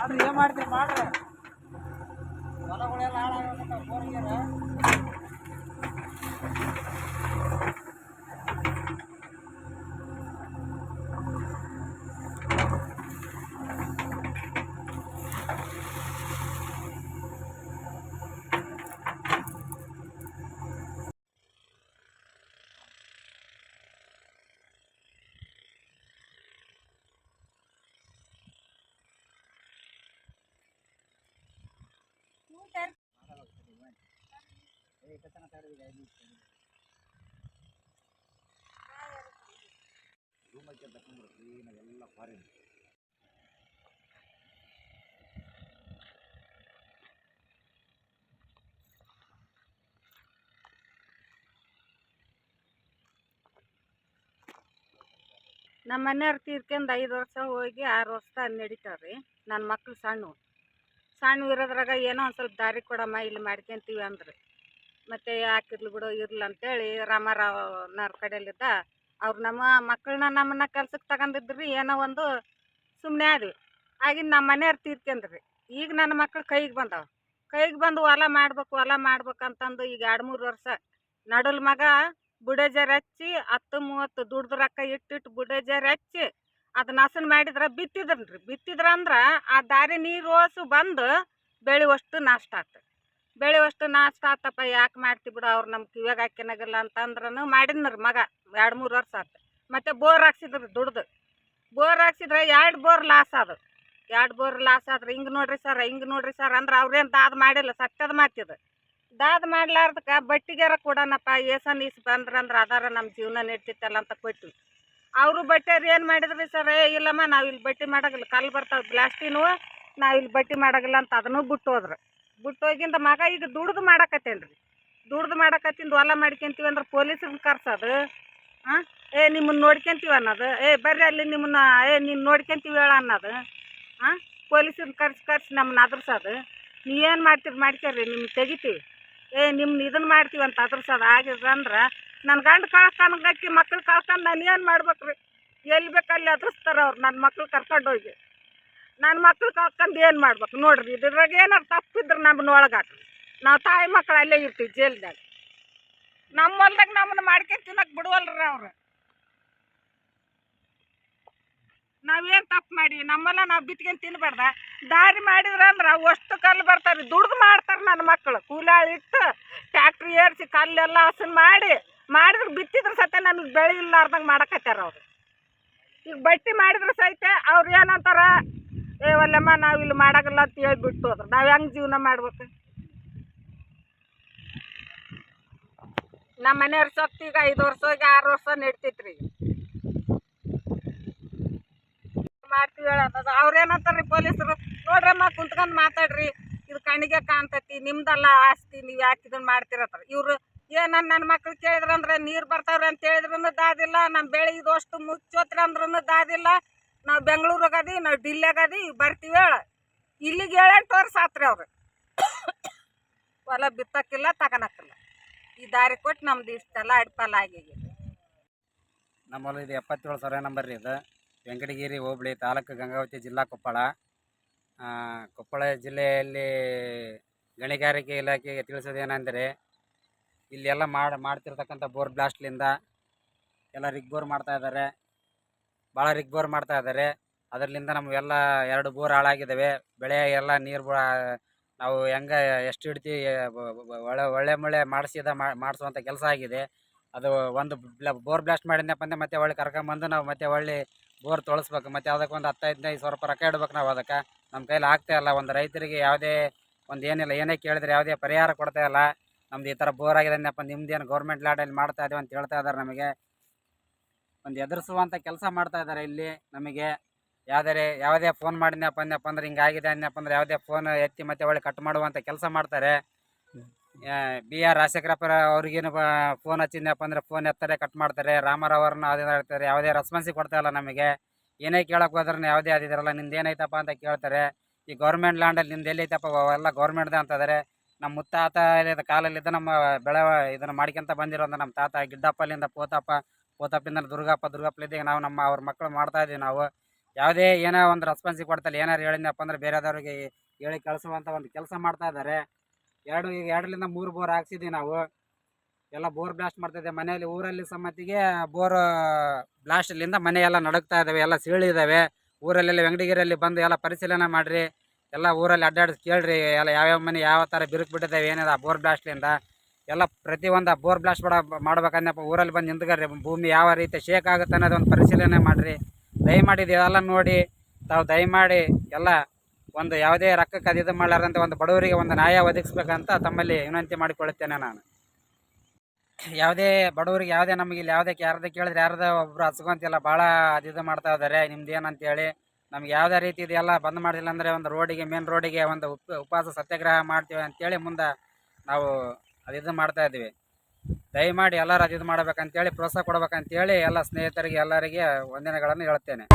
ಆದ್ರೆ ಏನು ಮಾಡ್ತೀರಿ ಮಾಡ್ರಿ ಹೊಲಗಳೆಲ್ಲ ಹಾಳಾಗ ಬೋರ್ಗಿಯರ ನಮ್ಮ ಮನೆಯವ್ರು ತೀರ್ಕೊಂಡು ಐದು ವರ್ಷ ಹೋಗಿ ಆರು ವರ್ಷ ನಡೀತಾವ್ರಿ ನನ್ನ ಮಕ್ಳು ಸಣ್ಣ ಸಣ್ಣ ಇರೋದ್ರಾಗ ಏನೋ ಒಂದು ಸ್ವಲ್ಪ ದಾರಿ ಕೊಡಮ್ಮ, ಇಲ್ಲಿ ಮಾಡ್ಕೊಂತೀವಿ ಅಂದ್ರು. ಮತ್ತು ಯಾಕಿರ್ಲಿ ಬಿಡು, ಇರ್ಲಿ ಅಂತೇಳಿ ರಾಮಾರಾವ್ನವ್ರ ಕಡೆಯಲ್ಲಿದ್ದ ಅವ್ರು ನಮ್ಮ ಮಕ್ಕಳನ್ನ ನಮ್ಮನ್ನ ಕೆಲ್ಸಕ್ಕೆ ತಗೊಂಡಿದ್ರಿ, ಏನೋ ಒಂದು ಸುಮ್ಮನೆ ಆದ್ವಿ. ಆಗಿನ ನಮ್ಮ ಮನೆಯವ್ರು ತೀರ್ಕೊಂಡ್ರಿ. ಈಗ ನನ್ನ ಮಕ್ಳು ಕೈಗೆ ಬಂದವ. ಕೈಗೆ ಬಂದು ಹೊಲ ಮಾಡ್ಬೇಕು, ಹೊಲ ಮಾಡ್ಬೇಕಂತಂದು ಈಗ ಎರಡು ಮೂರು ವರ್ಷ ನಡಲ್ ಮಗ ಬುಡೇಜರ್ ಹಚ್ಚಿ ಹತ್ತು ಮೂವತ್ತು ದುಡ್ದು ರೊಕ್ಕ ಇಟ್ಟಿಟ್ಟು ಬುಡೇಜರ್ ಹಚ್ಚಿ ಅದನ್ನ ಹಸನ್ ಮಾಡಿದ್ರೆ ಬಿತ್ತಿದ್ರ ಅಂದ್ರ ಆ ದಾರಿ ನೀರು ಓಸು ಬಂದು ಬೆಳೆವಷ್ಟು ನಾಷ್ಟ ಆತು. ಬೆಳೆವಷ್ಟು ನಾಷ್ಟ ಆತಪ್ಪ, ಯಾಕೆ ಮಾಡ್ತಿ ಬಿಡು ಅವ್ರು ನಮ್ಮ ಕಿವ್ಯಾಗ ಹಾಕಿನಾಗಿಲ್ಲ ಅಂತಂದ್ರೂ ಮಾಡಿದ್ನರಿ ಮಗ ಎರಡು ಮೂರು ವರ್ಷ ಆತು. ಮತ್ತು ಬೋರ್ ಹಾಕ್ಸಿದ್ರು ದುಡ್ದು. ಬೋರ್ ಹಾಕ್ಸಿದ್ರೆ ಎರಡು ಬೋರ್ ಲಾಸ್ ಅದು ಎರಡು ಬೋರ್ ಲಾಸ್ ಆದ್ರೆ ಹಿಂಗೆ ನೋಡ್ರಿ ಸರ್, ಹಿಂಗೆ ನೋಡ್ರಿ ಸರ್ ಅಂದ್ರೆ ಅವ್ರೇನು ದಾದ ಮಾಡಿಲ್ಲ ಸತ್ಯದ ಮಾತಿದು ದಾದ ಮಾಡ್ಲಾರ್ದಕ್ಕೆ ಬಟ್ಟಿಗೆರ ಕೊಡೋಣಪ್ಪ ಏಸನ್ ಈಸ್ ಬಂದ್ರಂದ್ರೆ ಅದಾರ ನಮ್ಮ ಜೀವನ ನಡೀತಿತ್ತಲ್ಲ ಅಂತ ಕೊಟ್ವಿ. ಅವರು ಬಟ್ಟೆಯವ್ರು ಏನು ಮಾಡಿದ್ರಿ ಸರ್, ಏ, ಇಲ್ಲಮ್ಮ, ನಾವು ಇಲ್ಲಿ ಬಟ್ಟೆ ಮಾಡಾಗಿಲ್ಲ, ಕಲ್ಲು ಬರ್ತಾವೆ, ಬ್ಲಾಸ್ಟಿನೂ, ನಾವು ಇಲ್ಲಿ ಬಟ್ಟೆ ಮಾಡಾಗಿಲ್ಲ ಅಂತ ಅದನ್ನು ಬಿಟ್ಟು ಹೋದ್ರು. ಬಿಟ್ಟು ಹೋಗಿಂದ ಮಗ ಈಗ ದುಡ್ದು ಮಾಡಾಕತ್ತೇನ್ರಿ. ದುಡ್ದು ಮಾಡಾಕತ್ತಿಂದ ಹೊಲ ಮಾಡ್ಕೊಂತೀವಿ ಅಂದ್ರೆ ಪೊಲೀಸ್ರನ್ನ ಕರ್ಸೋದು. ಹಾಂ ಏ, ನಿಮ್ಮನ್ನ ನೋಡ್ಕೊಂತೀವಿ ಅನ್ನೋದು. ಏ, ಬರ್ರಿ ಅಲ್ಲಿ ನಿಮ್ಮನ್ನ, ಏ, ನೀನು ನೋಡ್ಕೊಂತೀವಿ ಹೇಳ ಅನ್ನೋದು. ಹಾಂ ಪೊಲೀಸ್ರನ್ನ ಕರ್ಸಿ ಕರ್ಸಿ ನಮ್ಮನ್ನ ಅದ್ರಸೋದು. ನೀ ಏನು ಮಾಡ್ತೀರಿ ಮಾಡ್ಕೊರಿ ನಿಮ್ಗೆ ತೆಗಿತೀವಿ. ಏ, ನಿಮ್ನ ಇದನ್ನು ಮಾಡ್ತೀವಿ ಅಂತ ಅದ್ರಸೋದು. ಆಗಿದ್ರೆ ನನ್ನ ಗಂಡ ಕಳ್ಕೊಂಡಾಕಿ ಮಕ್ಳು ಕಳ್ಕೊಂಡು ನಾನು ಏನು ಮಾಡ್ಬೇಕು ರೀ ಎಲ್ಲಿ ಬೇಕಲ್ಲಿ ಎದುರಿಸ್ತಾರೆ ಅವ್ರು ನನ್ನ ಮಕ್ಳು ಕರ್ಕೊಂಡು ಹೋಗಿ. ನನ್ನ ಮಕ್ಳು ಕಳ್ಕೊಂಡು ಏನು ಮಾಡ್ಬೇಕು? ನೋಡ್ರಿ, ಇದ್ರಾಗ ಏನಾರು ತಪ್ಪಿದ್ರೆ ನಮ್ಮನ್ನ ಒಳಗಾಕ್ರಿ. ನಾವು ತಾಯಿ ಮಕ್ಳು ಅಲ್ಲೇ ಇರ್ತೀವಿ ಜೈಲ್ದಾಗ. ನಮ್ಮ ಹೊಲ್ದಾಗ ನಮ್ಮನ್ನ ಮಾಡ್ಕೊಂಡು ತಿನ್ನಕ್ಕೆ ಬಿಡುವಲ್ರಿ ಅವ್ರು. ನಾವೇನು ತಪ್ಪು ಮಾಡಿ? ನಮ್ಮಲ್ಲ ನಾವು ಬಿತ್ಕೊಂಡು ತಿನ್ಬಾರ್ದ ದಾರಿ ಮಾಡಿದ್ರೆ ಅಂದ್ರೆ ಅಷ್ಟು ಕಲ್ಲು ಬರ್ತಾರೆ. ದುಡ್ದು ಮಾಡ್ತಾರೆ ನನ್ನ ಮಕ್ಕಳು ಕೂಲಾಳಿ ಇಟ್ಟು ಟ್ಯಾಕ್ಟ್ರಿ ಏರಿಸಿ ಕಲ್ಲೆಲ್ಲ ಹಸನ್ ಮಾಡಿ ಮಾಡಿದ್ರೆ ಬಿತ್ತಿದ್ರೆ ಸಹಿತ ನಮಗೆ ಬೆಳೆ ಇಲ್ಲಾರ್ದಂಗೆ ಮಾಡಕತ್ತಾರ ಅವರು. ಈಗ ಬಟ್ಟಿ ಮಾಡಿದ್ರೆ ಸಹಿತ ಅವ್ರು ಏನಂತಾರ, ಏ ಒಲ್ಲಮ್ಮ ನಾವು ಇಲ್ಲಿ ಮಾಡಾಗಲ್ಲ ಅಂತ ಹೇಳಿ ಬಿಟ್ಟು ಹೋದ್ರೆ. ನಾವು ಹೆಂಗೆ ಜೀವನ ಮಾಡ್ಬೇಕು? ನಮ್ಮ ಮನೆಯವ್ರ ಸತ್ತು ಈಗ ಐದು ವರ್ಷ ಹೋಗಿ ಆರು ವರ್ಷ ನಡ್ತೈತ್ರಿ. ಮಾಡ್ತೀವಿ ಹೇಳೋದು ಅವ್ರು ಏನಂತಾರ್ರಿ ಪೊಲೀಸರು, ನೋಡ್ರಮ್ಮ, ಕುಂತ್ಕೊಂಡು ಮಾತಾಡ್ರಿ. ಇದು ಕಣ್ಣಿಗೆ ಕಾಣ್ತೈತಿ, ನಿಮ್ದಲ್ಲ ಆಸ್ತಿ, ನೀವು ಯಾಕೆ ಇದನ್ನ ಮಾಡ್ತಿರತ್ತ ಇವ್ರು ಏನ ನನ್ನ ಮಕ್ಳು ಕೇಳಿದ್ರಂದ್ರೆ ನೀರು ಬರ್ತಾವ್ರಿ ಅಂತ ಹೇಳಿದ್ರೂ ದಾದಿಲ್ಲ ನಮ್ಮ ಬೆಳೆ ಇದು ಅಷ್ಟು ಮುಚ್ಚೋತ್ರಿ ಅಂದ್ರೂ ದಾದಿಲ್ಲ. ನಾವು ಬೆಂಗಳೂರಾಗ ನಾವು ಡಿಲ್ಲಿ ಅದೀವಿ ಬರ್ತೀವಿ ಹೇಳ. ಇಲ್ಲಿಗೆ ಏಳೆಂಟು ವರ್ಷ ಆತ್ರಿ ಅವ್ರು. ಹೊಲ ಬಿತ್ತಕ್ಕಿಲ್ಲ ತಗೊಳಕ್ಕಿಲ್ಲ ಈ ದಾರಿ ಕೊಟ್ಟು ನಮ್ದು ಇಷ್ಟೆಲ್ಲ ಅಡ್ಪಲ್ಲ ಆಗಿದೆ. ನಮ್ಮಲ್ಲಿ ಇದು ಎಪ್ಪತ್ತೇಳು ಸಾವಿರ ನಂಬರ್ ರೀ ಇದು. ವೆಂಕಟಗಿರಿ, ಹೋಬಳಿ ತಾಲೂಕು ಗಂಗಾವತಿ ಜಿಲ್ಲಾ ಕೊಪ್ಪಳ. ಕೊಪ್ಪಳ ಜಿಲ್ಲೆಯಲ್ಲಿ ಗಣಿಗಾರಿಕೆ ಇಲಾಖೆಗೆ ತಿಳಿಸೋದೇನೆಂದರೆ ಇಲ್ಲಿ ಎಲ್ಲ ಮಾಡಿ ಮಾಡ್ತಿರ್ತಕ್ಕಂಥ ಬೋರ್ ಬ್ಲಾಸ್ಟ್ಲಿಂದ ಎಲ್ಲ ರಿಗ್ ಬೋರ್ ಮಾಡ್ತಾ ಇದ್ದಾರೆ. ಭಾಳ ರಿಗ್ ಬೋರ್ ಮಾಡ್ತಾ ಇದ್ದಾರೆ. ಅದರಿಂದ ನಮಗೆಲ್ಲ ಎರಡು ಬೋರ್ ಹಾಳಾಗಿದ್ದಾವೆ ಬೆಳೆ ಎಲ್ಲ ನೀರು ನಾವು ಹೆಂಗೆ ಎಷ್ಟು ಹಿಡ್ತೀವಿ ಒಳ್ಳೆ ಒಳ್ಳೆ ಮಳೆ ಮಾಡಿಸಿದ ಮಾಡಿಸುವಂಥ ಕೆಲಸ ಆಗಿದೆ. ಅದು ಒಂದು ಬೋರ್ ಬ್ಲಾಸ್ಟ್ ಮಾಡಿದ್ನಪ್ಪ ಅಂದ್ರೆ ಮತ್ತೆ ಒಳ್ಳೆ ಕರ್ಕೊಂಬಂದು ನಾವು ಮತ್ತೆ ಒಳ್ಳೆ ಬೋರ್ ತೊಳಸ್ಬೇಕು. ಮತ್ತೆ ಅದಕ್ಕೆ ಒಂದು ಹತ್ತು ಹದಿನೈದು ಸಾವಿರ ರೂಪಾಯಿ ರೊಕ್ಕ ಇಡ್ಬೇಕು ನಾವು ಅದಕ್ಕೆ. ನಮ್ಮ ಕೈಲಿ ಇಲ್ಲ. ಒಂದು ರೈತರಿಗೆ ಯಾವುದೇ ಒಂದು ಏನಿಲ್ಲ, ಏನೇ ಕೇಳಿದ್ರೆ ಯಾವುದೇ ಪರಿಹಾರ ಕೊಡ್ತಾ ಇಲ್ಲ. ನಮ್ದು ಈ ಥರ ಬೋರ್ ಆಗಿದೆ ಅಂದ್ಯಪ್ಪ ನಿಮ್ದು ಏನು ಗೌರ್ಮೆಂಟ್ ಲ್ಯಾಂಡಲ್ಲಿ ಮಾಡ್ತಾ ಇದ್ದೀವಿ ಅಂತ ಹೇಳ್ತಾ ಇದ್ದಾರೆ ನಮಗೆ. ಒಂದು ಎದುರಿಸುವಂಥ ಕೆಲಸ ಮಾಡ್ತಾ ಇದ್ದಾರೆ ಇಲ್ಲಿ ನಮಗೆ. ಯಾವುದೇ ಯಾವುದೇ ಫೋನ್ ಮಾಡಿದ್ನಪ್ಪ ಅಂದಪ್ಪ ಅಂದ್ರೆ ಹಿಂಗಾಗಿದೆ ಅಂದಪ್ಪ ಅಂದ್ರೆ ಯಾವುದೇ ಫೋನ್ ಎತ್ತಿ ಮತ್ತೆ ಒಳ್ಳೆ ಕಟ್ ಮಾಡುವಂಥ ಕೆಲಸ ಮಾಡ್ತಾರೆ. ಬಿ ಆರ್ ರಾಜಶೇಖರಪ್ಪ ಅವ್ರಿಗೇನು ಫೋನ್ ಹಚ್ಚಿದ್ನಪ್ಪ ಅಂದ್ರೆ ಫೋನ್ ಎತ್ತಾರೆ ಕಟ್ ಮಾಡ್ತಾರೆ. ರಾಮರಾವ್ ಅವ್ರನ್ನ ಅದೇ ಹೇಳ್ತಾರೆ ಯಾವುದೇ ರೆಸ್ಪಾನ್ಸಿಗೆ ಕೊಡ್ತಾ ಇಲ್ಲ ನಮಗೆ. ಏನೇ ಕೇಳಕ್ಕೆ ಹೋದ್ರೆ ಯಾವುದೇ ಅದಿದಾರಲ್ಲ ನಿಂದು ಏನೈತಪ್ಪ ಅಂತ ಕೇಳ್ತಾರೆ. ಈ ಗೌರ್ಮೆಂಟ್ ಲ್ಯಾಂಡಲ್ಲಿ ನಿಂದು ಎಲ್ಲೈತಪ್ಪ ಎಲ್ಲ ಗೌರ್ಮೆಂಟ್ದೆ ಅಂತಿದ್ದಾರೆ ನಮ್ಮ ಮುತ್ತಾತ ಕಾಲಲ್ಲಿದ್ದ ನಮ್ಮ ಬೆಳೆ ಇದನ್ನು ಮಾಡ್ಕೊಂತ ಬಂದಿರೋದು ನಮ್ಮ ತಾತ ಗಿಡ್ಡಪ್ಪಲಿಂದ ಪೋತಪ್ಪ, ಪೋತಪ್ಪಿಂದ ದುರ್ಗಪ್ಪ, ದುರ್ಗಪ್ಪಲಿದ್ದಾಗ ನಾವು ನಮ್ಮ ಅವ್ರ ಮಕ್ಕಳು ಮಾಡ್ತಾ ಇದೀವಿ ನಾವು. ಯಾವುದೇ ಏನೋ ಒಂದು ರೆಸ್ಪಾನ್ಸಿಗೆ ಕೊಡ್ತಲ್ಲ, ಏನಾರು ಹೇಳಿದ್ನಪ್ಪ ಅಂದ್ರೆ ಬೇರೆದವ್ರಿಗೆ ಹೇಳಿ ಕಳಿಸುವಂಥ ಒಂದು ಕೆಲಸ ಮಾಡ್ತಾ ಇದ್ದಾರೆ. ಎರಡು, ಈಗ ಎರಡರಿಂದ ಮೂರು ಬೋರ್ ಹಾಕ್ಸಿದ್ವಿ ನಾವು. ಎಲ್ಲ ಬೋರ್ ಬ್ಲಾಸ್ಟ್ ಮಾಡ್ತಿದ್ದೆ ಮನೆಯಲ್ಲಿ ಊರಲ್ಲಿ ಸಮ್ಮತಿಗೆ ಬೋರ್ ಬ್ಲಾಸ್ಟ್ಲಿಂದ ಮನೆ ಎಲ್ಲ ನಡುಗ್ತಾ ಇದ್ದಾವೆ, ಎಲ್ಲ ಸೀಳಿದ್ದಾವೆ. ಊರಲ್ಲೆಲ್ಲ ವೆಂಕಟಗಿರಿಯಲ್ಲಿ ಬಂದು ಎಲ್ಲ ಪರಿಶೀಲನೆ ಮಾಡಿರಿ. ಎಲ್ಲ ಊರಲ್ಲಿ ಅಡ್ಡಾಡಿ ಕೇಳ್ರಿ, ಎಲ್ಲ ಯಾವ್ಯಾವ ಮನೆ ಯಾವ ಥರ ಬಿರುಕು ಬಿಟ್ಟಿದ್ದಾವೆ, ಏನಿದೆ ಬೋರ್ ಬ್ಲಾಸ್ಟ್ಲಿಂದ ಎಲ್ಲ ಪ್ರತಿಯೊಂದು ಬೋರ್ ಬ್ಲಾಸ್ಟ್ ಬಿಡ ಮಾಡ್ಬೇಕಂದಪ್ಪ ಊರಲ್ಲಿ ಬಂದು ನಿಂತ್ಕರ್ರಿ, ಭೂಮಿ ಯಾವ ರೀತಿ ಶೇಕ್ ಆಗುತ್ತೆ ಅನ್ನೋದು ಒಂದು ಪರಿಶೀಲನೆ ಮಾಡಿರಿ. ದಯಮಾಡಿ ಇದೆಲ್ಲ ನೋಡಿ, ತಾವು ದಯಮಾಡಿ ಎಲ್ಲ ಒಂದು ಯಾವುದೇ ರೊಕ್ಕಕ್ಕೆ ಅದು ಇದು ಮಾಡಲಾರಂತ ಒಂದು ಬಡವರಿಗೆ ಒಂದು ನ್ಯಾಯ ಒದಗಿಸ್ಬೇಕಂತ ತಮ್ಮಲ್ಲಿ ವಿನಂತಿ ಮಾಡಿಕೊಳ್ಳುತ್ತೇನೆ ನಾನು. ಯಾವುದೇ ಬಡವರಿಗೆ ಯಾವುದೇ ನಮಗೆ ಇಲ್ಲಿ ಯಾವುದೇ ಯಾರ್ದು ಕೇಳಿದ್ರೆ ಯಾರ್ದೇ ಒಬ್ರು ಹಚ್ಕೊಂತಿಲ್ಲ ಭಾಳ ಅದು ಇದು ಮಾಡ್ತಾ ಇದ್ದಾರೆ ನಿಮ್ದು ಏನಂತೇಳಿ ನಮ್ಗೆ ಯಾವುದೇ ರೀತಿ ಇದೆಲ್ಲ ಬಂದ್ ಮಾಡಿಲ್ಲ ಅಂದರೆ ಒಂದು ರೋಡಿಗೆ ಮೇನ್ ರೋಡಿಗೆ ಒಂದು ಉಪ, ಉಪವಾಸ ಸತ್ಯಾಗ್ರಹ ಮಾಡ್ತೀವಿ ಅಂತೇಳಿ ಮುಂದೆ ನಾವು ಅದು ಇದು ಮಾಡ್ತಾ ಇದ್ದೀವಿ. ದಯಮಾಡಿ ಎಲ್ಲರೂ ಅದು ಇದು ಮಾಡ್ಬೇಕಂತೇಳಿ ಪ್ರೋತ್ಸಾಹ ಕೊಡ್ಬೇಕಂತೇಳಿ ಎಲ್ಲ ಸ್ನೇಹಿತರಿಗೆ, ಎಲ್ಲರಿಗೆ ವಂದನೆಗಳನ್ನು ಹೇಳ್ತೇನೆ.